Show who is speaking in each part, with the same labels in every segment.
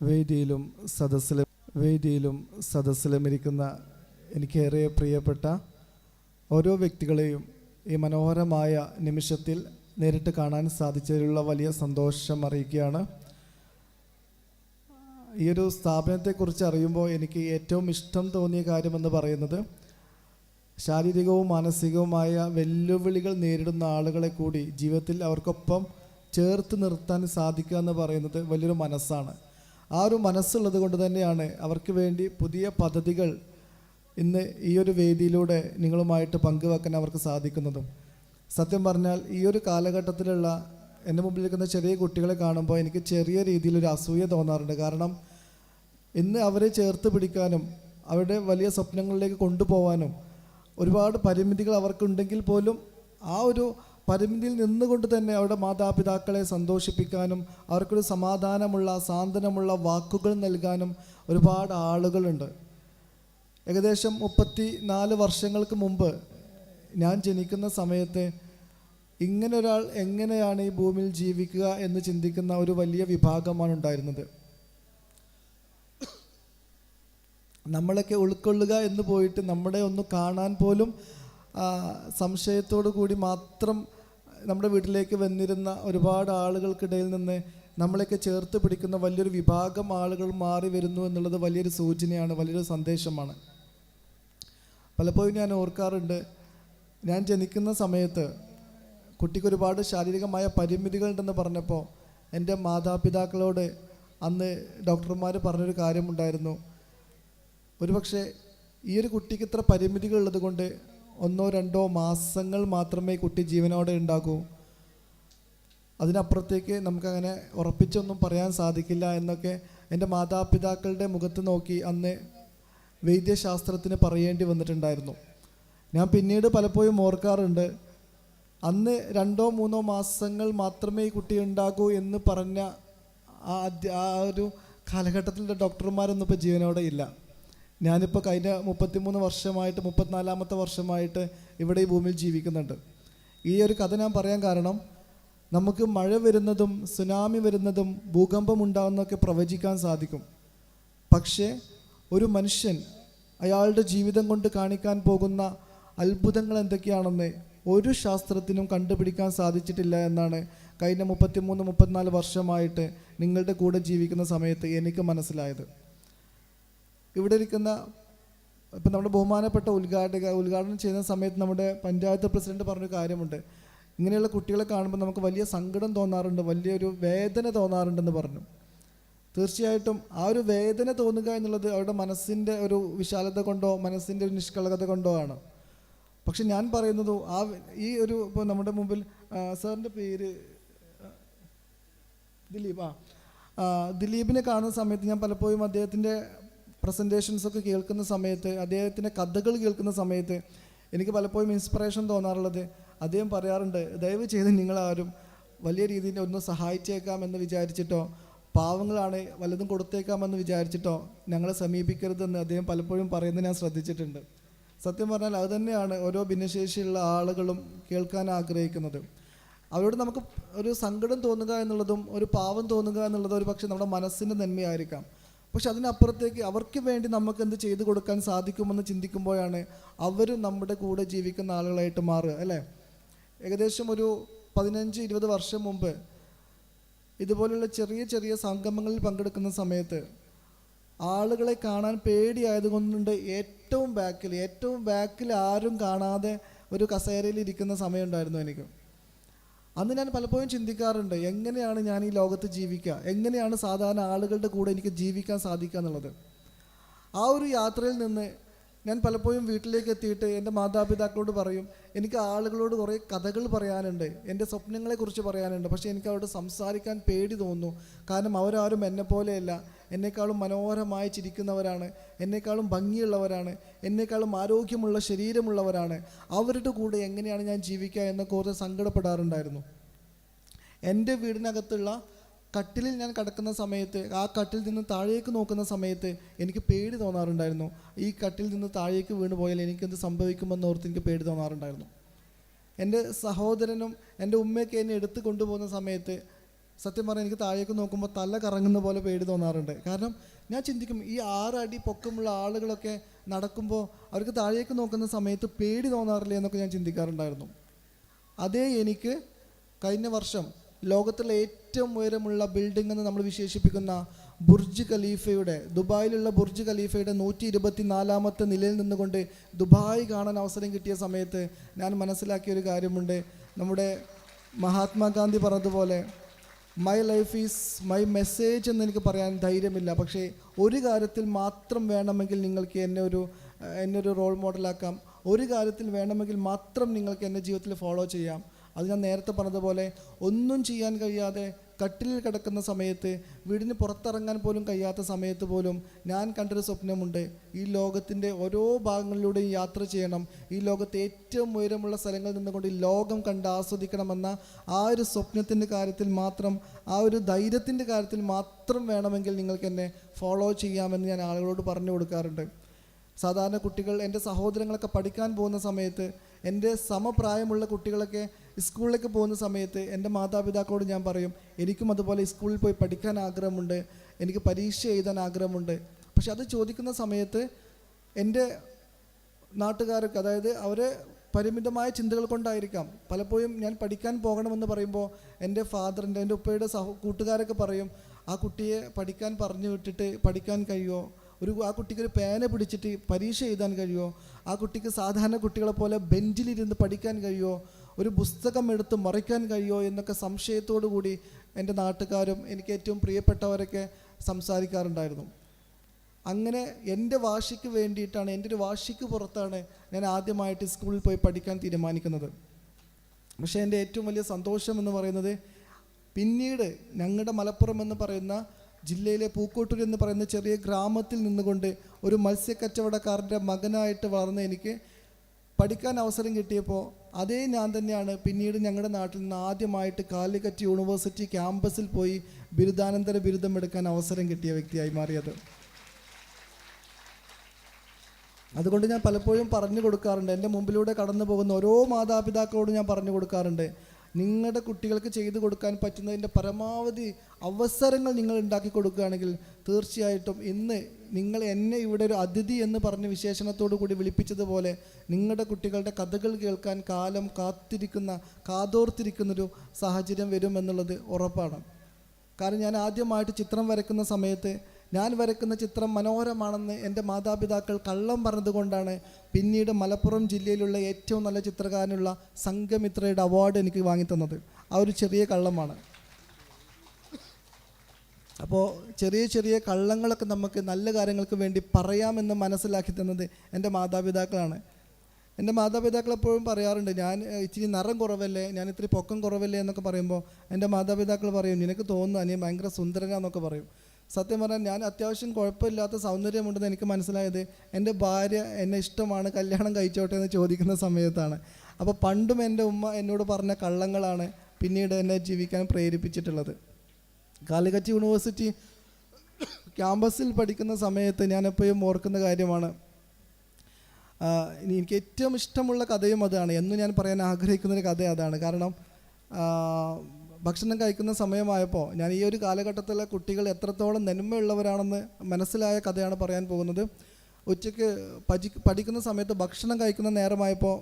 Speaker 1: വേദിയിലും സദസ്സിലും വേദിയിലും സദസ്സിലും ഇരിക്കുന്ന എനിക്കേറെ പ്രിയപ്പെട്ട ഓരോ വ്യക്തികളെയും ഈ മനോഹരമായ നിമിഷത്തിൽ നേരിട്ട് കാണാൻ സാധിച്ചതിലുള്ള വലിയ സന്തോഷം അറിയിക്കുകയാണ്. ഈ ഒരു സ്ഥാപനത്തെക്കുറിച്ച് അറിയുമ്പോൾ എനിക്ക് ഏറ്റവും ഇഷ്ടം തോന്നിയ കാര്യമെന്ന് പറയുന്നത് ശാരീരികവും മാനസികവുമായ വെല്ലുവിളികൾ നേരിടുന്ന ആളുകളെ കൂടി ജീവിതത്തിൽ അവർക്കൊപ്പം ചേർത്ത് നിർത്താൻ സാധിക്കുക എന്ന് പറയുന്നത് വലിയൊരു മനസ്സാണ്. ആ ഒരു മനസ്സുള്ളത് കൊണ്ട് തന്നെയാണ് അവർക്ക് വേണ്ടി പുതിയ പദ്ധതികൾ ഇന്ന് ഈ ഒരു വേദിയിലൂടെ നിങ്ങളുമായിട്ട് പങ്കുവെക്കാൻ അവർക്ക് സാധിക്കുന്നതും. സത്യം പറഞ്ഞാൽ ഈ ഒരു കാലഘട്ടത്തിലുള്ള എന്റെ മുമ്പിൽ നിൽക്കുന്ന ചെറിയ കുട്ടികളെ കാണുമ്പോൾ എനിക്ക് ചെറിയ രീതിയിലൊരു അസൂയ തോന്നാറുണ്ട്. കാരണം ഇന്ന് അവരെ ചേർത്ത് പിടിക്കാനും അവരുടെ വലിയ സ്വപ്നങ്ങളിലേക്ക് കൊണ്ടുപോകാനും ഒരുപാട് പരിമിതികൾ അവർക്കുണ്ടെങ്കിൽ പോലും ആ ഒരു പരിമിതിയിൽ നിന്നുകൊണ്ട് തന്നെ അവരുടെ മാതാപിതാക്കളെ സന്തോഷിപ്പിക്കാനും അവർക്കൊരു സമാധാനമുള്ള സാന്ത്വനമുള്ള വാക്കുകൾ നൽകാനും ഒരുപാട് ആളുകളുണ്ട്. ഏകദേശം മുപ്പത്തി നാല് വർഷങ്ങൾക്ക് മുമ്പ് ഞാൻ ജനിക്കുന്ന സമയത്ത് ഇങ്ങനെ ഒരാൾ എങ്ങനെയാണ് ഈ ഭൂമിയിൽ ജീവിക്കുക എന്ന് ചിന്തിക്കുന്ന ഒരു വലിയ വിഭാഗമാണ് ഉണ്ടായിരുന്നത്. നമ്മളൊക്കെ ഉൾക്കൊള്ളുക എന്ന് പോയിട്ട് നമ്മളെ ഒന്ന് കാണാൻ പോലും സംശയത്തോടു കൂടി മാത്രം നമ്മുടെ വീട്ടിലേക്ക് വന്നിരുന്ന ഒരുപാട് ആളുകൾക്കിടയിൽ നിന്ന് നമ്മളെയൊക്കെ ചേർത്ത് പിടിക്കുന്ന വലിയൊരു വിഭാഗം ആളുകൾ മാറി വരുന്നു എന്നുള്ളത് വലിയൊരു സൂചനയാണ് വലിയൊരു സന്ദേശമാണ്. പലപ്പോഴും ഞാൻ ഓർക്കാറുണ്ട് ഞാൻ ജനിക്കുന്ന സമയത്ത് കുട്ടിക്ക് ഒരുപാട് ശാരീരികമായ പരിമിതികളുണ്ടെന്ന് പറഞ്ഞപ്പോൾ എന്റെ മാതാപിതാക്കളോട് അന്ന് ഡോക്ടർമാർ പറഞ്ഞൊരു കാര്യമുണ്ടായിരുന്നു. ഒരുപക്ഷെ ഈ ഒരു കുട്ടിക്ക് ഇത്ര പരിമിതികൾ ഉള്ളത് കൊണ്ട് ഒന്നോ രണ്ടോ മാസങ്ങൾ മാത്രമേ കുട്ടി ജീവനോടെ ഉണ്ടാകൂ. അതിനപ്പുറത്തേക്ക് നമുക്കങ്ങനെ ഉറപ്പിച്ചൊന്നും പറയാൻ സാധിക്കില്ല എന്നൊക്കെ എന്റെ മാതാപിതാക്കളുടെ മുഖത്ത് നോക്കി അന്ന് വൈദ്യശാസ്ത്രത്തിന് പറയേണ്ടി വന്നിട്ടുണ്ടായിരുന്നു. ഞാൻ പിന്നീട് പലപ്പോഴും ഓർക്കാറുണ്ട് അന്ന് രണ്ടോ മൂന്നോ മാസങ്ങൾ മാത്രമേ ഈ കുട്ടി ഉണ്ടാകൂ എന്ന് പറഞ്ഞ ആ ഒരു കാലഘട്ടത്തിലെ ഡോക്ടർമാരൊന്നും ഇപ്പോൾ ജീവനോടെ ഇല്ല. ഞാനിപ്പോൾ കഴിഞ്ഞ മുപ്പത്തിമൂന്ന് വർഷമായിട്ട് മുപ്പത്തിനാലാമത്തെ വർഷമായിട്ട് ഇവിടെ ഈ ഭൂമിയിൽ ജീവിക്കുന്നുണ്ട്. ഈ ഒരു കഥ ഞാൻ പറയാൻ കാരണം നമുക്ക് മഴ വരുന്നതും സുനാമി വരുന്നതും ഭൂകമ്പം ഉണ്ടാകുന്നതൊക്കെ പ്രവചിക്കാൻ സാധിക്കും. പക്ഷേ ഒരു മനുഷ്യൻ അയാളുടെ ജീവിതം കൊണ്ട് കാണിക്കാൻ പോകുന്ന അത്ഭുതങ്ങൾ എന്തൊക്കെയാണെന്ന് ഒരു ശാസ്ത്രത്തിനും കണ്ടുപിടിക്കാൻ സാധിച്ചിട്ടില്ല എന്നാണ് കഴിഞ്ഞ മുപ്പത്തിമൂന്ന് മുപ്പത്തിനാല് വർഷമായിട്ട് നിങ്ങളുടെ കൂടെ ജീവിക്കുന്ന സമയത്ത് എനിക്ക് മനസ്സിലായത്. ഇവിടെ ഇരിക്കുന്ന ഇപ്പം നമ്മുടെ ബഹുമാനപ്പെട്ട ഉദ്ഘാടക ഉദ്ഘാടനം ചെയ്യുന്ന സമയത്ത് നമ്മുടെ പഞ്ചായത്ത് പ്രസിഡന്റ് പറഞ്ഞൊരു കാര്യമുണ്ട്. ഇങ്ങനെയുള്ള കുട്ടികളെ കാണുമ്പോൾ നമുക്ക് വലിയ സങ്കടം തോന്നാറുണ്ട് വലിയൊരു വേദന തോന്നാറുണ്ടെന്ന് പറഞ്ഞു. തീർച്ചയായിട്ടും ആ ഒരു വേദന തോന്നുക എന്നുള്ളത് അവരുടെ മനസ്സിന്റെ ഒരു വിശാലത കൊണ്ടോ മനസ്സിന്റെ ഒരു നിഷ്കളങ്കത കൊണ്ടോ ആണ്. പക്ഷെ ഞാൻ പറയുന്നത് ആ ഈ ഒരു ഇപ്പോൾ നമ്മുടെ മുമ്പിൽ സാറിന്റെ പേര് ദിലീപ് ആ, ദിലീപിനെ കാണുന്ന സമയത്ത് ഞാൻ പലപ്പോഴും അദ്ദേഹത്തിന്റെ പ്രസന്റേഷൻസ് ഒക്കെ കേൾക്കുന്ന സമയത്ത് അദ്ദേഹത്തിന്റെ കഥകൾ കേൾക്കുന്ന സമയത്ത് എനിക്ക് പലപ്പോഴും ഇൻസ്പിറേഷൻ തോന്നാറുള്ളത്. അദ്ദേഹം പറയാറുണ്ട് ദയവ് ചെയ്ത് നിങ്ങളാരും വലിയ രീതിയിൽ ഒന്ന് സഹായിച്ചേക്കാം എന്ന് വിചാരിച്ചിട്ടോ? പാവങ്ങളാണ് വല്ലതും കൊടുത്തേക്കാമെന്ന് വിചാരിച്ചിട്ടോ? ഞങ്ങളെ സമീപിക്കരുതെന്ന് അദ്ദേഹം പലപ്പോഴും പറയുന്നത് ഞാൻ ശ്രദ്ധിച്ചിട്ടുണ്ട്. സത്യം പറഞ്ഞാൽ അതുതന്നെയാണ് ഓരോ ഭിന്നശേഷിയുള്ള ആളുകളും കേൾക്കാൻ ആഗ്രഹിക്കുന്നത്. അവരോട് നമുക്ക് ഒരു സങ്കടം തോന്നുക എന്നുള്ളതും ഒരു പാവം തോന്നുക എന്നുള്ളതും ഒരു പക്ഷേ നമ്മുടെ മനസ്സിന്റെ നന്മയായിരിക്കാം. പക്ഷെ അതിനപ്പുറത്തേക്ക് അവർക്ക് വേണ്ടി നമുക്ക് എന്ത് ചെയ്തു കൊടുക്കാൻ സാധിക്കുമെന്ന് ചിന്തിക്കുമ്പോഴാണ് അവരും നമ്മുടെ കൂടെ ജീവിക്കുന്ന ആളുകളായിട്ട് മാറുക അല്ലേ? ഏകദേശം ഒരു പതിനഞ്ച് ഇരുപത് വർഷം മുമ്പ് ഇതുപോലുള്ള ചെറിയ ചെറിയ സംഗമങ്ങളിൽ പങ്കെടുക്കുന്ന സമയത്ത് ആളുകളെ കാണാൻ പേടിയായതുകൊണ്ട് ഏറ്റവും ബാക്കിൽ ഏറ്റവും ബാക്കിൽ ആരും കാണാതെ ഒരു കസേരയിൽ ഇരിക്കുന്ന സമയമുണ്ടായിരുന്നു എനിക്ക്. അന്ന് ഞാൻ പലപ്പോഴും ചിന്തിക്കാറുണ്ട് എങ്ങനെയാണ് ഞാൻ ഈ ലോകത്ത് ജീവിക്കുക? എങ്ങനെയാണ് സാധാരണ ആളുകളുടെ കൂടെ എനിക്ക് ജീവിക്കാൻ സാധിക്കുക എന്നുള്ളത്? ആ ഒരു യാത്രയിൽ നിന്ന് ഞാൻ പലപ്പോഴും വീട്ടിലേക്ക് എത്തിയിട്ട് എന്റെ മാതാപിതാക്കളോട് പറയും എനിക്ക് ആളുകളോട് കുറേ കഥകൾ പറയാനുണ്ട് എന്റെ സ്വപ്നങ്ങളെക്കുറിച്ച് പറയാനുണ്ട് പക്ഷേ എനിക്ക് അവരോട് സംസാരിക്കാൻ പേടി തോന്നുന്നു. കാരണം അവരാരും എന്നെ പോലെയല്ല എന്നെക്കാളും മനോഹരമായി ചിരിക്കുന്നവരാണ്. എന്നെക്കാളും ഭംഗിയുള്ളവരാണ്. എന്നെക്കാളും ആരോഗ്യമുള്ള ശരീരമുള്ളവരാണ്. അവരുടെ കൂടെ എങ്ങനെയാണ് ഞാൻ ജീവിക്കുക എന്നൊക്കെ ഓർത്ത് സങ്കടപ്പെടാറുണ്ടായിരുന്നു. എന്റെ വീടിനകത്തുള്ള കട്ടിലിൽ ഞാൻ കിടക്കുന്ന സമയത്ത് ആ കട്ടിൽ നിന്ന് താഴേക്ക് നോക്കുന്ന സമയത്ത് എനിക്ക് പേടി തോന്നാറുണ്ടായിരുന്നു. ഈ കട്ടിൽ നിന്ന് താഴേക്ക് വീണ് പോയാൽ എനിക്കെന്ത് സംഭവിക്കുമെന്ന് ഓർത്ത് എനിക്ക് പേടി തോന്നാറുണ്ടായിരുന്നു. എന്റെ സഹോദരനും എന്റെ ഉമ്മയൊക്കെ എന്നെ എടുത്തു കൊണ്ടുപോകുന്ന സമയത്ത് സത്യം പറഞ്ഞാൽ എനിക്ക് താഴേക്ക് നോക്കുമ്പോൾ തല കറങ്ങുന്ന പോലെ പേടി തോന്നാറുണ്ട്. കാരണം ഞാൻ ചിന്തിക്കും ഈ ആറടി പൊക്കമുള്ള ആളുകളൊക്കെ നടക്കുമ്പോൾ അവർക്ക് താഴേക്ക് നോക്കുന്ന സമയത്ത് പേടി തോന്നാറില്ലേ എന്നൊക്കെ ഞാൻ ചിന്തിക്കാറുണ്ടായിരുന്നു. അതേ എനിക്ക് കഴിഞ്ഞ വർഷം ലോകത്തിലെ ഏറ്റവും ഉയരമുള്ള ബിൽഡിംഗ് എന്ന് നമ്മൾ വിശേഷിപ്പിക്കുന്ന ബുർജ് ഖലീഫയുടെ ദുബായിലുള്ള ബുർജ് ഖലീഫയുടെ നൂറ്റി ഇരുപത്തി നാലാമത്തെ നിലയിൽ നിന്നുകൊണ്ട് ദുബായ് കാണാൻ അവസരം കിട്ടിയ സമയത്ത് ഞാൻ മനസ്സിലാക്കിയ ഒരു കാര്യമുണ്ട്. നമ്മുടെ മഹാത്മാഗാന്ധി പറഞ്ഞതുപോലെ my life is my message എന്ന് എനിക്ക് പറയാൻ ധൈര്യമില്ല. പക്ഷേ ഒരു കാര്യത്തിൽ മാത്രം വേണമെങ്കിൽ നിങ്ങൾക്ക് എന്നെ ഒരു എന്നെ ഒരു റോൾ മോഡലാക്കാം ഒരു കാര്യത്തിൽ വേണമെങ്കിൽ മാത്രം നിങ്ങൾക്ക് എന്റെ ജീവിതത്തിൽ ഫോളോ ചെയ്യാം. അത് ഞാൻ നേരത്തെ പറഞ്ഞതുപോലെ ഒന്നും ചെയ്യാൻ കഴിയാതെ കട്ടിലിൽ കിടക്കുന്ന സമയത്ത് വീടിന് പുറത്തിറങ്ങാൻ പോലും കഴിയാത്ത സമയത്ത് പോലും ഞാൻ കണ്ടൊരു സ്വപ്നമുണ്ട്. ഈ ലോകത്തിന്റെ ഓരോ ഭാഗങ്ങളിലൂടെയും യാത്ര ചെയ്യണം. ഈ ലോകത്തെ ഏറ്റവും ഉയരമുള്ള സ്ഥലങ്ങളിൽ നിന്നുകൊണ്ട് ഈ ലോകം കണ്ട് ആസ്വദിക്കണമെന്ന ആ ഒരു സ്വപ്നത്തിന്റെ കാര്യത്തിൽ മാത്രം ആ ഒരു ധൈര്യത്തിന്റെ കാര്യത്തിൽ മാത്രം വേണമെങ്കിൽ നിങ്ങൾക്ക് എന്നെ ഫോളോ ചെയ്യാമെന്ന് ഞാൻ ആളുകളോട് പറഞ്ഞു കൊടുക്കാറുണ്ട്. സാധാരണ കുട്ടികൾ എന്റെ സഹോദരങ്ങളൊക്കെ പഠിക്കാൻ പോകുന്ന സമയത്ത് എന്റെ സമപ്രായമുള്ള കുട്ടികളൊക്കെ സ്കൂളിലേക്ക് പോകുന്ന സമയത്ത് എന്റെ മാതാപിതാക്കളോട് ഞാൻ പറയും എനിക്കും അതുപോലെ സ്കൂളിൽ പോയി പഠിക്കാൻ ആഗ്രഹമുണ്ട്. എനിക്ക് പരീക്ഷ എഴുതാൻ ആഗ്രഹമുണ്ട്. പക്ഷെ അത് ചോദിക്കുന്ന സമയത്ത് എന്റെ നാട്ടുകാർക്ക് അതായത് അവർ പരിമിതമായ ചിന്തകൾ കൊണ്ടായിരിക്കാം. പലപ്പോഴും ഞാൻ പഠിക്കാൻ പോകണമെന്ന് പറയുമ്പോൾ എന്റെ ഫാദറിന്റെ എന്റെ ഉപ്പയുടെ സഹ കൂട്ടുകാരൊക്കെ പറയും ആ കുട്ടിയെ പഠിക്കാൻ പറഞ്ഞു വിട്ടിട്ട് പഠിക്കാൻ കഴിയുമോ? ഒരു ആ കുട്ടിക്ക് ഒരു പേന പിടിച്ചിട്ട് പരീക്ഷ എഴുതാൻ കഴിയുമോ? ആ കുട്ടിക്ക് സാധാരണ കുട്ടികളെ പോലെ ബെഞ്ചിലിരുന്ന് പഠിക്കാൻ കഴിയുമോ? ഒരു പുസ്തകം എടുത്ത് മറിക്കാൻ കഴിയുമോ എന്നൊക്കെ സംശയത്തോടു കൂടി എന്റെ നാട്ടുകാരും എനിക്ക് ഏറ്റവും പ്രിയപ്പെട്ടവരൊക്കെ സംസാരിക്കാറുണ്ടായിരുന്നു. അങ്ങനെ എന്റെ വാശിക്ക് വേണ്ടിയിട്ടാണ് എന്റെ ഒരു വാശിക്ക് പുറത്താണ് ഞാൻ ആദ്യമായിട്ട് സ്കൂളിൽ പോയി പഠിക്കാൻ തീരുമാനിക്കുന്നത്. പക്ഷേ എന്റെ ഏറ്റവും വലിയ സന്തോഷം എന്ന് പറയുന്നത് പിന്നീട് ഞങ്ങളുടെ മലപ്പുറം എന്ന് പറയുന്ന ജില്ലയിലെ പൂക്കോട്ടൂർ എന്ന് പറയുന്ന ചെറിയ ഗ്രാമത്തിൽ നിന്നുകൊണ്ട് ഒരു മത്സ്യക്കച്ചവടക്കാരന്റെ മകനായിട്ട് വളർന്ന എനിക്ക് പഠിക്കാൻ അവസരം കിട്ടിയപ്പോൾ അതേ ഞാൻ തന്നെയാണ് പിന്നീട് ഞങ്ങളുടെ നാട്ടിൽ നിന്ന് ആദ്യമായിട്ട് കാലിക്കറ്റ് യൂണിവേഴ്സിറ്റി ക്യാമ്പസിൽ പോയി ബിരുദാനന്തര ബിരുദം എടുക്കാൻ അവസരം കിട്ടിയ വ്യക്തിയായി മാറിയത്. അതുകൊണ്ട് ഞാൻ പലപ്പോഴും പറഞ്ഞു കൊടുക്കാറുണ്ട്. എന്റെ മുമ്പിലൂടെ കടന്നു പോകുന്ന ഓരോ മാതാപിതാക്കളോടും ഞാൻ പറഞ്ഞു കൊടുക്കാറുണ്ട്. നിങ്ങളുടെ കുട്ടികൾക്ക് ചെയ്തു കൊടുക്കാൻ പറ്റുന്നതിന്റെ പരമാവധി അവസരങ്ങൾ നിങ്ങൾ ഉണ്ടാക്കി കൊടുക്കുകയാണെങ്കിൽ തീർച്ചയായിട്ടും ഇന്ന് നിങ്ങൾ എന്നെ ഇവിടെ ഒരു അതിഥി എന്ന് പറഞ്ഞ വിശേഷണത്തോടു കൂടി വിളിപ്പിച്ചതുപോലെ നിങ്ങളുടെ കുട്ടികളുടെ കഥകൾ കേൾക്കാൻ കാലം കാത്തിരിക്കുന്ന കാതോർത്തിരിക്കുന്നൊരു സാഹചര്യം വരുമെന്നുള്ളത് ഉറപ്പാണ്. കാരണം ഞാൻ ആദ്യമായിട്ട് ചിത്രം വരയ്ക്കുന്ന സമയത്ത് ഞാൻ വരക്കുന്ന ചിത്രം മനോഹരമാണെന്ന് എന്റെ മാതാപിതാക്കൾ കള്ളം പറഞ്ഞതുകൊണ്ടാണ് പിന്നീട് മലപ്പുറം ജില്ലയിലുള്ള ഏറ്റവും നല്ല ചിത്രകാരനുള്ള സംഘമിത്രയുടെ അവാർഡ് എനിക്ക് വാങ്ങിത്തന്നത്. ആ ഒരു ചെറിയ കള്ളമാണ്. അപ്പോൾ ചെറിയ ചെറിയ കള്ളങ്ങളൊക്കെ നമുക്ക് നല്ല കാര്യങ്ങൾക്ക് വേണ്ടി പറയാമെന്ന് മനസ്സിലാക്കി തന്നത് എന്റെ മാതാപിതാക്കളാണ്. എന്റെ മാതാപിതാക്കൾ എപ്പോഴും പറയാറുണ്ട് ഞാൻ ഇച്ചിരി നിറം കുറവല്ലേ ഞാൻ ഇത്തിരി പൊക്കം കുറവല്ലേ എന്നൊക്കെ പറയുമ്പോൾ എന്റെ മാതാപിതാക്കൾ പറയും നിനക്ക് തോന്നുന്നു അനിയൻ ഭയങ്കര സുന്ദരനാന്നൊക്കെ പറയും. സത്യം പറഞ്ഞാൽ ഞാൻ അത്യാവശ്യം കുഴപ്പമില്ലാത്ത സൗന്ദര്യമുണ്ടെന്ന് എനിക്ക് മനസ്സിലായത് എന്റെ ഭാര്യ എന്നെ ഇഷ്ടമാണ് കല്യാണം കഴിച്ചോട്ടെ എന്ന് ചോദിക്കുന്ന സമയത്താണ്. അപ്പോൾ പണ്ടും എന്റെ ഉമ്മ എന്നോട് പറഞ്ഞ കള്ളങ്ങളാണ് പിന്നീട് എന്നെ ജീവിക്കാൻ പ്രേരിപ്പിച്ചിട്ടുള്ളത്. കാലിക്കറ്റ് യൂണിവേഴ്സിറ്റി ക്യാമ്പസിൽ പഠിക്കുന്ന സമയത്ത് ഞാൻ എപ്പോഴും ഓർക്കുന്ന കാര്യമാണ് എനിക്ക് ഏറ്റവും ഇഷ്ടമുള്ള കഥയും അതാണ്. എന്നും ഞാൻ പറയാൻ ആഗ്രഹിക്കുന്ന ഒരു കഥ അതാണ്. കാരണം ഭക്ഷണം കഴിക്കുന്ന സമയമായപ്പോൾ ഞാൻ ഈ ഒരു കാലഘട്ടത്തിലെ കുട്ടികൾ എത്രത്തോളം നന്മയുള്ളവരാണെന്ന് മനസ്സിലായ കഥയാണ് പറയാൻ പോകുന്നത്. ഉച്ചയ്ക്ക് പജി പഠിക്കുന്ന സമയത്ത് ഭക്ഷണം കഴിക്കുന്ന നേരമായപ്പോൾ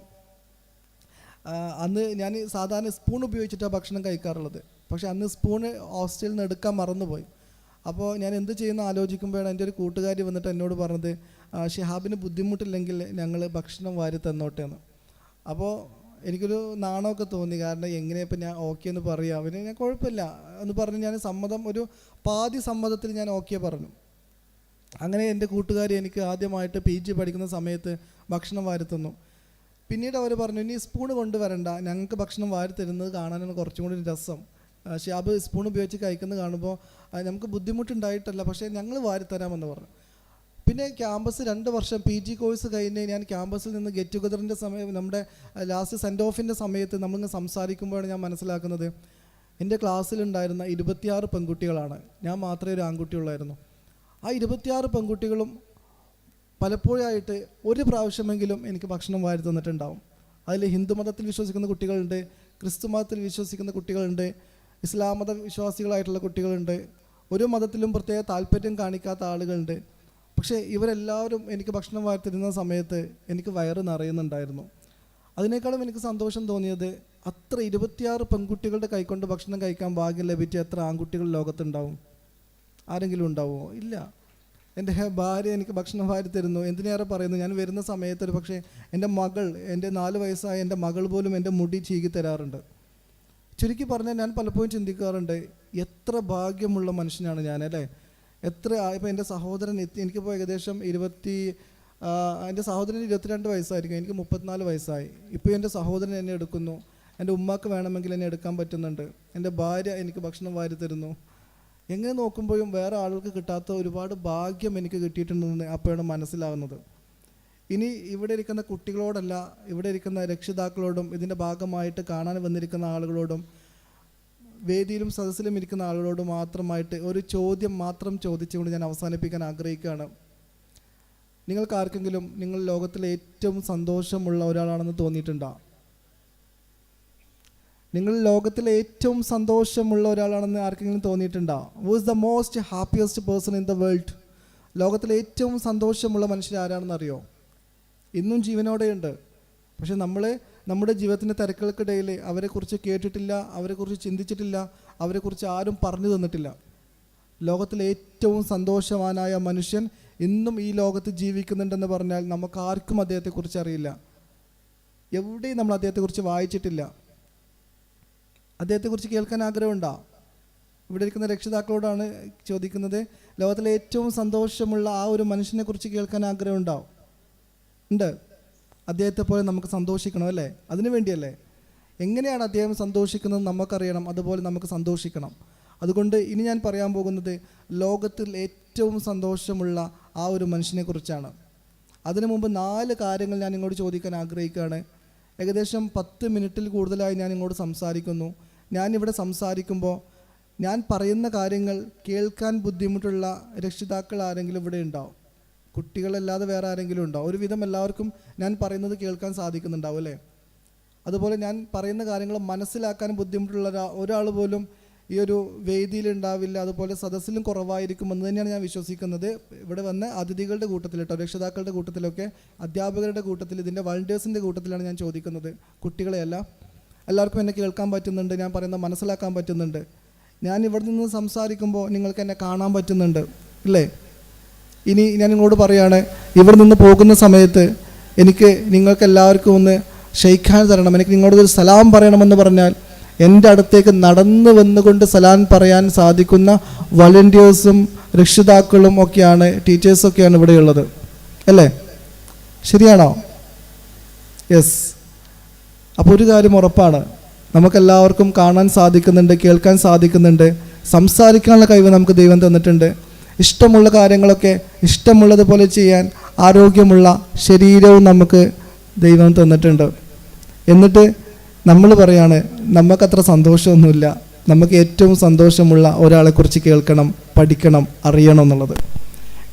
Speaker 1: അന്ന് ഞാൻ സാധാരണ സ്പൂൺ ഉപയോഗിച്ചിട്ടാണ് ഭക്ഷണം കഴിക്കാറുള്ളത്. പക്ഷെ അന്ന് സ്പൂണ് ഹോസ്റ്റലിൽ നിന്ന് എടുക്കാൻ മറന്നുപോയി. അപ്പോൾ ഞാൻ എന്ത് ചെയ്യുന്ന ആലോചിക്കുമ്പോഴാണ് എന്റെ ഒരു കൂട്ടുകാരി വന്നിട്ട് എന്നോട് പറഞ്ഞത് "ആ, ഷിഹാബിന് ബുദ്ധിമുട്ടില്ലെങ്കിൽ ഞങ്ങൾ ഭക്ഷണം വാരി തന്നോട്ടെ എന്ന് അപ്പോൾ എനിക്കൊരു നാണമൊക്കെ തോന്നി. കാരണം എങ്ങനെയാ ഇപ്പം ഞാൻ ഓക്കെ എന്ന് പറയുക അവന് ഞാൻ കുഴപ്പമില്ല. എന്ന് പറഞ്ഞ് ഞാൻ സമ്മതം ഒരു പാതി സമ്മതത്തിൽ ഞാൻ ഓക്കെ പറഞ്ഞു. അങ്ങനെ എന്റെ കൂട്ടുകാരി എനിക്ക് ആദ്യമായിട്ട് പി ജി പഠിക്കുന്ന സമയത്ത് ഭക്ഷണം വാരത്തുന്നു. തന്നു പിന്നീട് അവർ പറഞ്ഞു ഇനി സ്പൂൺ കൊണ്ടുവരണ്ട. ഞങ്ങൾക്ക് ഭക്ഷണം വാരി തരുന്നത് കാണാനാണ് കുറച്ചും കൂടി രസം. ഷാബ് സ്പൂൺ ഉപയോഗിച്ച് കഴിക്കുന്നത് കാണുമ്പോൾ നമുക്ക് ബുദ്ധിമുട്ടുണ്ടായിട്ടല്ല. പക്ഷേ ഞങ്ങൾ വാരിത്തരാമെന്ന് പറഞ്ഞു. പിന്നെ ക്യാമ്പസ് രണ്ട് വർഷം പി ജി കോഴ്സ് കഴിഞ്ഞ് ഞാൻ ക്യാമ്പസിൽ നിന്ന് ഗെറ്റ് ടുഗദറിന്റെ സമയം നമ്മുടെ ലാസ്റ്റ് സെൻഡ് ഓഫിന്റെ സമയത്ത് നമ്മളിങ്ങനെ സംസാരിക്കുമ്പോഴാണ് ഞാൻ മനസ്സിലാക്കുന്നത്. എന്റെ ക്ലാസ്സിലുണ്ടായിരുന്ന ഇരുപത്തിയാറ് പെൺകുട്ടികളാണ്. ഞാൻ മാത്രമേ ഒരു ആൺകുട്ടിയുള്ളായിരുന്നു. ആ ഇരുപത്തിയാറ് പെൺകുട്ടികളും പലപ്പോഴായിട്ട് ഒരു പ്രാവശ്യമെങ്കിലും എനിക്ക് ഭക്ഷണം വാരി തന്നിട്ടുണ്ടാവും. അതിൽ ഹിന്ദു മതത്തിൽ വിശ്വസിക്കുന്ന കുട്ടികളുണ്ട് ക്രിസ്തു മതത്തിൽ വിശ്വസിക്കുന്ന കുട്ടികളുണ്ട് ഇസ്ലാം മത വിശ്വാസികളായിട്ടുള്ള കുട്ടികളുണ്ട് ഒരു മതത്തിലും പ്രത്യേക താല്പര്യം കാണിക്കാത്ത ആളുകളുണ്ട്. പക്ഷേ ഇവരെല്ലാവരും എനിക്ക് ഭക്ഷണം വാർത്തിരുന്ന സമയത്ത് എനിക്ക് വയറ് നിറയുന്നുണ്ടായിരുന്നു. അതിനേക്കാളും എനിക്ക് സന്തോഷം തോന്നിയത് അത്ര ഇരുപത്തിയാറ് പെൺകുട്ടികളുടെ കൈക്കൊണ്ട് ഭക്ഷണം കഴിക്കാൻ ഭാഗ്യം ലഭിച്ച എത്ര ആൺകുട്ടികൾ ലോകത്തുണ്ടാവും? ആരെങ്കിലും ഉണ്ടാവുമോ ഇല്ല. എന്റെ ഭാര്യ എനിക്ക് ഭക്ഷണം വാരി തരുന്നു എന്തിനേറെ പറയുന്നു? ഞാൻ വരുന്ന സമയത്ത് ഒരു പക്ഷേ എന്റെ മകൾ എന്റെ നാല് വയസ്സായ എന്റെ മകൾ പോലും എന്റെ മുടി ചീകി തരാറുണ്ട്. ചുരുക്കി പറഞ്ഞാൽ ഞാൻ പലപ്പോഴും ചിന്തിക്കാറുണ്ട് എത്ര ഭാഗ്യമുള്ള മനുഷ്യനാണ് ഞാൻ അല്ലേ? എത്ര ഇപ്പം എന്റെ സഹോദരൻ എനിക്കിപ്പോൾ ഏകദേശം ഇരുപത്തി എന്റെ സഹോദരന് ഇരുപത്തിരണ്ട് വയസ്സായിരിക്കും എനിക്ക് മുപ്പത്തിനാല് വയസ്സായി. ഇപ്പോൾ എന്റെ സഹോദരൻ എന്നെ എടുക്കുന്നു. എന്റെ ഉമ്മാക്ക് വേണമെങ്കിൽ എന്നെ എടുക്കാൻ പറ്റുന്നുണ്ട്. എന്റെ ഭാര്യ എനിക്ക് ഭക്ഷണം വാരി തരുന്നു. എങ്ങനെ നോക്കുമ്പോഴും വേറെ ആളുകൾക്ക് കിട്ടാത്ത ഒരുപാട് ഭാഗ്യം എനിക്ക് കിട്ടിയിട്ടുണ്ടെന്ന് അപ്പോഴാണ് മനസ്സിലാകുന്നത് ഇനി ഇവിടെ ഇരിക്കുന്ന കുട്ടികളോടല്ല ഇവിടെ ഇരിക്കുന്ന രക്ഷിതാക്കളോടും ഇതിന്റെ ഭാഗമായിട്ട് കാണാൻ വന്നിരിക്കുന്ന ആളുകളോടും വേദിയിലും സദസ്സിലും ഇരിക്കുന്ന ആളുകളോട് മാത്രമായിട്ട് ഒരു ചോദ്യം മാത്രം ചോദിച്ചുകൊണ്ട് ഞാൻ അവസാനിപ്പിക്കാൻ ആഗ്രഹിക്കുകയാണ്. നിങ്ങൾക്ക് ആർക്കെങ്കിലും നിങ്ങൾ ലോകത്തിലെ ഏറ്റവും സന്തോഷമുള്ള ഒരാളാണെന്ന് തോന്നിയിട്ടുണ്ടോ? നിങ്ങൾ ലോകത്തിലെ ഏറ്റവും സന്തോഷമുള്ള ഒരാളാണെന്ന് ആർക്കെങ്കിലും തോന്നിയിട്ടുണ്ടോ? Who is the most happiest person in the world ലോകത്തിലെ ഏറ്റവും സന്തോഷമുള്ള മനുഷ്യർ ആരാണെന്ന് അറിയോ ഇന്നും ജീവനോടെയുണ്ട്. പക്ഷെ നമ്മൾ നമ്മുടെ ജീവിതത്തിന്റെ തിരക്കുകൾക്കിടയിൽ അവരെക്കുറിച്ച് കേട്ടിട്ടില്ല അവരെക്കുറിച്ച് ചിന്തിച്ചിട്ടില്ല അവരെക്കുറിച്ച് ആരും പറഞ്ഞു തന്നിട്ടില്ല. ലോകത്തിലെ ഏറ്റവും സന്തോഷവാനായ മനുഷ്യൻ ഇന്നും ഈ ലോകത്ത് ജീവിക്കുന്നുണ്ടെന്ന് പറഞ്ഞാൽ നമുക്ക് ആർക്കും അദ്ദേഹത്തെക്കുറിച്ച് അറിയില്ല. എവിടെയും നമ്മൾ അദ്ദേഹത്തെക്കുറിച്ച് വായിച്ചിട്ടില്ല. അദ്ദേഹത്തെക്കുറിച്ച് കേൾക്കാൻ ആഗ്രഹമുണ്ടോ? ഇവിടെ ഇരിക്കുന്ന രക്ഷിതാക്കളോടാണ് ചോദിക്കുന്നത് ലോകത്തിലെ ഏറ്റവും സന്തോഷമുള്ള ആ ഒരു മനുഷ്യനെക്കുറിച്ച് കേൾക്കാൻ ആഗ്രഹമുണ്ടോ? ഉണ്ട്. അദ്ദേഹത്തെ പോലെ നമുക്ക് സന്തോഷിക്കണം അല്ലേ? അതിനു വേണ്ടിയല്ലേ? എങ്ങനെയാണ് അദ്ദേഹം സന്തോഷിക്കുന്നത് നമുക്കറിയണം അതുപോലെ നമുക്ക് സന്തോഷിക്കണം. അതുകൊണ്ട് ഇനി ഞാൻ പറയാൻ പോകുന്നത് ലോകത്തിൽ ഏറ്റവും സന്തോഷമുള്ള ആ ഒരു മനുഷ്യനെക്കുറിച്ചാണ് അതിനു മുമ്പ് നാല് കാര്യങ്ങൾ ഞാൻ ഇങ്ങോട്ട് ചോദിക്കാൻ ആഗ്രഹിക്കുകയാണ്. ഏകദേശം പത്ത് മിനിറ്റിൽ കൂടുതലായി ഞാൻ ഇങ്ങോട്ട് സംസാരിക്കുന്നു. ഞാനിവിടെ സംസാരിക്കുമ്പോൾ ഞാൻ പറയുന്ന കാര്യങ്ങൾ കേൾക്കാൻ ബുദ്ധിമുട്ടുള്ള രക്ഷിതാക്കൾ ആരെങ്കിലും ഇവിടെ ഉണ്ടാവും കുട്ടികളല്ലാതെ വേറെ ആരെങ്കിലും ഉണ്ടോ? ഒരുവിധം എല്ലാവർക്കും ഞാൻ പറയുന്നത് കേൾക്കാൻ സാധിക്കുന്നുണ്ടാവും അല്ലേ? അതുപോലെ ഞാൻ പറയുന്ന കാര്യങ്ങൾ മനസ്സിലാക്കാൻ ബുദ്ധിമുട്ടുള്ള ഒരാൾ പോലും ഈ ഒരു വേദിയിൽ ഉണ്ടാവില്ല. അതുപോലെ സദസ്സിലും കുറവായിരിക്കും എന്ന് തന്നെയാണ് ഞാൻ വിശ്വസിക്കുന്നത്. ഇവിടെ വന്ന അതിഥികളുടെ കൂട്ടത്തിൽ കേട്ടോ രക്ഷിതാക്കളുടെ കൂട്ടത്തിലൊക്കെ അധ്യാപകരുടെ കൂട്ടത്തിൽ ഇതിന്റെ വളണ്ടിയേഴ്സിന്റെ കൂട്ടത്തിലാണ് ഞാൻ ചോദിക്കുന്നത്. കുട്ടികളെയല്ല. എല്ലാവർക്കും എന്നെ കേൾക്കാൻ പറ്റുന്നുണ്ട്. ഞാൻ പറയുന്നത് മനസ്സിലാക്കാൻ പറ്റുന്നുണ്ട്. ഞാൻ ഇവിടെ നിന്ന് സംസാരിക്കുമ്പോൾ നിങ്ങൾക്ക് എന്നെ കാണാൻ പറ്റുന്നുണ്ട്. ഇല്ലേ? ഇനി ഞാൻ നിങ്ങളോട് പറയുകയാണ് ഇവിടെ നിന്ന് പോകുന്ന സമയത്ത് എനിക്ക് നിങ്ങൾക്ക് എല്ലാവർക്കും ഒന്ന് ഷെയ്ഖാൻ തരണം എനിക്ക് നിങ്ങളോട് ഒരു സലാം പറയണമെന്ന് പറഞ്ഞാൽ എന്റെ അടുത്തേക്ക് നടന്നു വന്നുകൊണ്ട് സലാം പറയാൻ സാധിക്കുന്ന വളണ്ടിയേഴ്സും രക്ഷിതാക്കളും ഒക്കെയാണ് ടീച്ചേഴ്സൊക്കെയാണ് ഇവിടെയുള്ളത് അല്ലേ? ശരിയാണോ? യെസ്. അപ്പോൾ ഒരു കാര്യം ഉറപ്പാണ്. നമുക്കെല്ലാവർക്കും കാണാൻ സാധിക്കുന്നുണ്ട് കേൾക്കാൻ സാധിക്കുന്നുണ്ട് സംസാരിക്കാനുള്ള കഴിവ് നമുക്ക് ദൈവം തന്നിട്ടുണ്ട്. ഇഷ്ടമുള്ള കാര്യങ്ങളൊക്കെ ഇഷ്ടമുള്ളതുപോലെ ചെയ്യാൻ ആരോഗ്യമുള്ള ശരീരവും നമുക്ക് ദൈവം തന്നിട്ടുണ്ട്. എന്നിട്ട് നമ്മൾ പറയാണ് നമുക്കത്ര സന്തോഷമൊന്നുമില്ല. നമുക്ക് ഏറ്റവും സന്തോഷമുള്ള ഒരാളെക്കുറിച്ച് കേൾക്കണം പഠിക്കണം അറിയണം എന്നുള്ളത്.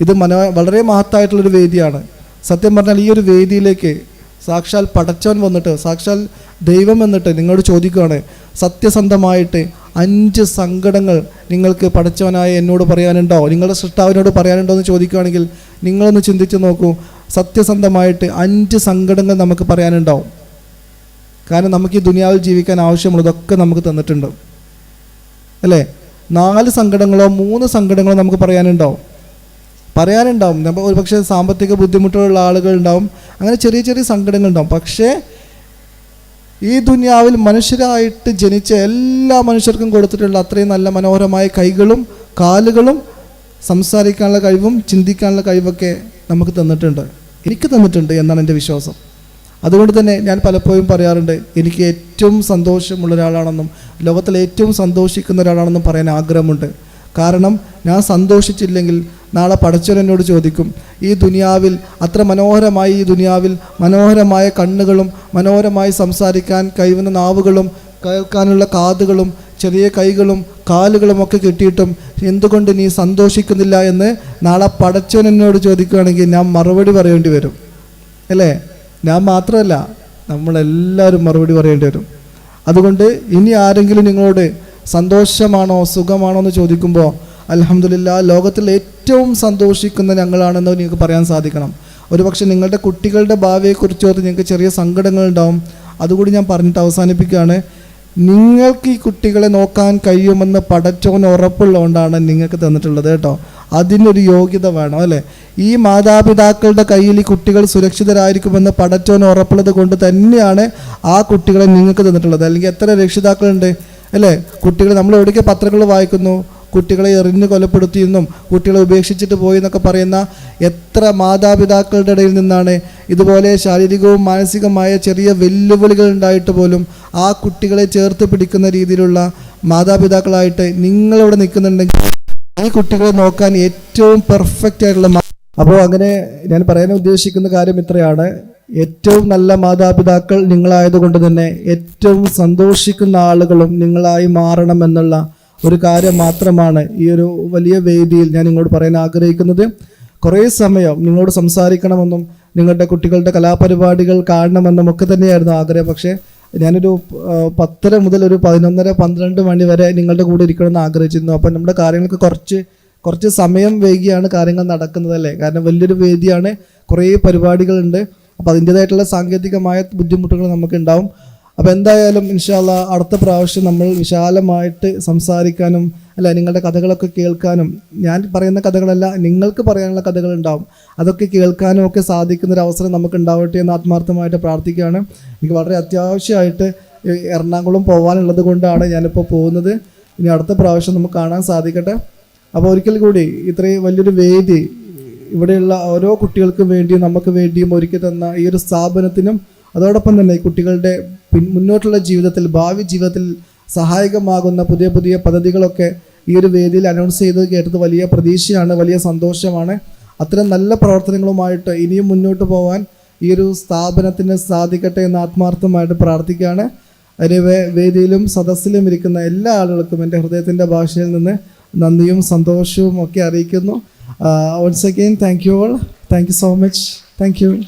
Speaker 1: ഇത് മനോ വളരെ മഹത്തായിട്ടുള്ളൊരു വേദിയാണ്. സത്യം പറഞ്ഞാൽ ഈ ഒരു വേദിയിലേക്ക് സാക്ഷാൽ പടച്ചവൻ വന്നിട്ട് സാക്ഷാൽ ദൈവം എന്നിട്ട് നിങ്ങളോട് ചോദിക്കുകയാണ് സത്യസന്ധമായിട്ട് അഞ്ച് സങ്കടങ്ങൾ നിങ്ങൾക്ക് പടച്ചവനായ എന്നോട് പറയാനുണ്ടോ? നിങ്ങളുടെ സൃഷ്ടാവിനോട് പറയാനുണ്ടോ? എന്ന് ചോദിക്കുകയാണെങ്കിൽ നിങ്ങളൊന്ന് ചിന്തിച്ച് നോക്കൂ സത്യസന്ധമായിട്ട് അഞ്ച് സങ്കടങ്ങൾ നമുക്ക് പറയാനുണ്ടാവും കാരണം നമുക്ക് ഈ ദുനിയാവിൽ ജീവിക്കാൻ ആവശ്യമുള്ളതൊക്കെ നമുക്ക് തന്നിട്ടുണ്ട്. അല്ലേ? നാല് സങ്കടങ്ങളോ മൂന്ന് സങ്കടങ്ങളോ നമുക്ക് പറയാനുണ്ടാവും പറയാനുണ്ടാവും. നമ്മൾ ഒരുപക്ഷെ സാമ്പത്തിക ബുദ്ധിമുട്ടുള്ള ആളുകൾ ഉണ്ടാവും അങ്ങനെ ചെറിയ ചെറിയ സങ്കടങ്ങൾ ഉണ്ടാവും പക്ഷേ ഈ ദുനിയാവിൽ മനുഷ്യരായിട്ട് ജനിച്ച എല്ലാ മനുഷ്യർക്കും കൊടുത്തിട്ടുള്ള അത്രയും നല്ല മനോഹരമായ കൈകളും കാലുകളും സംസാരിക്കാനുള്ള കഴിവും ചിന്തിക്കാനുള്ള കഴിവൊക്കെ നമുക്ക് തന്നിട്ടുണ്ട്. എനിക്ക് തന്നിട്ടുണ്ട് എന്നാണ് എന്റെ വിശ്വാസം. അതുകൊണ്ട് തന്നെ ഞാൻ പലപ്പോഴും പറയാറുണ്ട് എനിക്ക് ഏറ്റവും സന്തോഷമുള്ള ഒരാളാണെന്നും ലോകത്തിൽ ഏറ്റവും സന്തോഷിക്കുന്ന ഒരാളാണെന്നും പറയാൻ ആഗ്രഹമുണ്ട്. കാരണം ഞാൻ സന്തോഷിച്ചില്ലെങ്കിൽ നാളെ പടച്ചവൻ ചോദിക്കും ഈ ദുനിയാവിൽ അത്ര മനോഹരമായി ഈ ദുനിയാവിൽ മനോഹരമായ കണ്ണുകളും മനോഹരമായി സംസാരിക്കാൻ കഴിയുന്ന നാവുകളും കേൾക്കാനുള്ള കാതുകളും ചെറിയ കൈകളും കാലുകളും ഒക്കെ കിട്ടിയിട്ടും എന്തുകൊണ്ട് നീ സന്തോഷിക്കുന്നില്ല എന്ന് നാളെ പടച്ചവൻ ചോദിക്കുകയാണെങ്കിൽ ഞാൻ മറുപടി പറയേണ്ടി വരും. അല്ലേ? ഞാൻ മാത്രമല്ല നമ്മളെല്ലാവരും മറുപടി പറയേണ്ടി വരും. അതുകൊണ്ട് ഇനി ആരെങ്കിലും നിങ്ങളോട് സന്തോഷമാണോ സുഖമാണോ എന്ന് ചോദിക്കുമ്പോൾ അലഹമില്ല ലോകത്തിൽ ഏറ്റവും സന്തോഷിക്കുന്ന ഞങ്ങളാണെന്ന് നിങ്ങൾക്ക് പറയാൻ സാധിക്കണം. ഒരുപക്ഷെ നിങ്ങളുടെ കുട്ടികളുടെ ഭാവിയെക്കുറിച്ച് ഓർത്ത് നിങ്ങൾക്ക് ചെറിയ സങ്കടങ്ങൾ ഉണ്ടാവും അതുകൂടി ഞാൻ പറഞ്ഞിട്ട് അവസാനിപ്പിക്കുകയാണ്. നിങ്ങൾക്ക് ഈ കുട്ടികളെ നോക്കാൻ കഴിയുമെന്ന് പടച്ചോൻ ഉറപ്പുള്ളതുകൊണ്ടാണ് നിങ്ങൾക്ക് തന്നിട്ടുള്ളത് കേട്ടോ. അതിനൊരു യോഗ്യത വേണം അല്ലേ? ഈ മാതാപിതാക്കളുടെ കയ്യിൽ ഈ കുട്ടികൾ സുരക്ഷിതരായിരിക്കുമെന്ന് പടച്ചോൻ ഉറപ്പുള്ളത് കൊണ്ട് തന്നെയാണ് ആ കുട്ടികളെ നിങ്ങൾക്ക് തന്നിട്ടുള്ളത്. അല്ലെങ്കിൽ എത്ര രക്ഷിതാക്കളുണ്ട്? അല്ലേ? കുട്ടികൾ നമ്മൾ എവിടേക്ക് പത്രങ്ങൾ വായിക്കുന്നു? കുട്ടികളെ എറിഞ്ഞു കൊലപ്പെടുത്തിയെന്നും കുട്ടികളെ ഉപേക്ഷിച്ചിട്ട് പോയി എന്നൊക്കെ പറയുന്ന എത്ര മാതാപിതാക്കളുടെ ഇടയിൽ നിന്നാണ് ഇതുപോലെ ശാരീരികവും മാനസികമായ ചെറിയ വെല്ലുവിളികൾ ഉണ്ടായിട്ട് പോലും ആ കുട്ടികളെ ചേർത്ത് പിടിക്കുന്ന രീതിയിലുള്ള മാതാപിതാക്കളായിട്ട് നിങ്ങളിവിടെ നിൽക്കുന്നുണ്ടെങ്കിൽ ഈ കുട്ടികളെ നോക്കാൻ ഏറ്റവും പെർഫെക്റ്റ് ആയിട്ടുള്ള അപ്പോൾ അങ്ങനെ ഞാൻ പറയാൻ ഉദ്ദേശിക്കുന്ന കാര്യം ഇത്രയാണ്. ഏറ്റവും നല്ല മാതാപിതാക്കൾ നിങ്ങളായതുകൊണ്ട് തന്നെ ഏറ്റവും സന്തോഷിക്കുന്ന ആളുകളും നിങ്ങളായി മാറണമെന്നുള്ള ഒരു കാര്യം മാത്രമാണ് ഈ ഒരു വലിയ വേദിയിൽ ഞാൻ നിങ്ങളോട് പറയാൻ ആഗ്രഹിക്കുന്നത്. കുറേ സമയം നിങ്ങളോട് സംസാരിക്കണമെന്നും നിങ്ങളുടെ കുട്ടികളുടെ കലാപരിപാടികൾ കാണണമെന്നും ഒക്കെ തന്നെയായിരുന്നു ആഗ്രഹം. പക്ഷേ ഞാനൊരു പത്തര മുതൽ ഒരു പതിനൊന്നര പന്ത്രണ്ട് മണി വരെ നിങ്ങളുടെ കൂടെ ഇരിക്കണമെന്ന് ആഗ്രഹിച്ചിരുന്നു. അപ്പം നമ്മുടെ കാര്യങ്ങൾക്ക് കുറച്ച് കുറച്ച് സമയം വൈകിയാണ് കാര്യങ്ങൾ നടക്കുന്നത് അല്ലേ? കാരണം വലിയൊരു വേദിയാണ് കുറേ പരിപാടികളുണ്ട്. അപ്പോൾ അതിന്റേതായിട്ടുള്ള സാങ്കേതികമായ ബുദ്ധിമുട്ടുകൾ നമുക്ക് ഉണ്ടാവും അപ്പോൾ എന്തായാലും ഇൻഷാല്ല അടുത്ത പ്രാവശ്യം നമ്മൾ വിശാലമായിട്ട് സംസാരിക്കാനും അല്ല നിങ്ങളുടെ കഥകളൊക്കെ കേൾക്കാനും ഞാൻ പറയുന്ന കഥകളല്ല നിങ്ങൾക്ക് പറയാനുള്ള കഥകൾ ഉണ്ടാവും അതൊക്കെ കേൾക്കാനും ഒക്കെ സാധിക്കുന്ന ഒരു അവസരം നമുക്ക് ഉണ്ടാവട്ടെ എന്ന് ആത്മാർത്ഥമായിട്ട് പ്രാർത്ഥിക്കുകയാണ്. എനിക്ക് വളരെ അത്യാവശ്യമായിട്ട് എറണാകുളം പോകാനുള്ളത് കൊണ്ടാണ് ഞാനിപ്പോൾ പോകുന്നത്. ഇനി അടുത്ത പ്രാവശ്യം നമുക്ക് കാണാൻ സാധിക്കട്ടെ. അപ്പോൾ ഒരിക്കൽ കൂടി ഇത്രയും വലിയൊരു വേദി ഇവിടെയുള്ള ഓരോ കുട്ടികൾക്കും വേണ്ടിയും നമുക്ക് വേണ്ടിയും ഒരുക്കി തന്ന ഈ ഒരു സ്ഥാപനത്തിനും അതോടൊപ്പം തന്നെ കുട്ടികളുടെ പിൻ മുന്നോട്ടുള്ള ജീവിതത്തിൽ ഭാവി ജീവിതത്തിൽ സഹായകമാകുന്ന പുതിയ പുതിയ പദ്ധതികളൊക്കെ ഈ ഒരു വേദിയിൽ അനൗൺസ് ചെയ്ത് കേട്ടത് വലിയ പ്രതീക്ഷയാണ് വലിയ സന്തോഷമാണ്. അത്തരം നല്ല പ്രവർത്തനങ്ങളുമായിട്ട് ഇനിയും മുന്നോട്ട് പോകാൻ ഈ ഒരു സ്ഥാപനത്തിന് സാധിക്കട്ടെ എന്ന് ആത്മാർത്ഥമായിട്ട് പ്രാർത്ഥിക്കുകയാണ്. അതിനെ വേദിയിലും സദസ്സിലും ഇരിക്കുന്ന എല്ലാ ആളുകൾക്കും എന്റെ ഹൃദയത്തിന്റെ ഭാഷയിൽ നിന്ന് നന്ദിയും സന്തോഷവും ഒക്കെ അറിയിക്കുന്നു. Uh, once again, thank you all. Thank you so much. Thank you.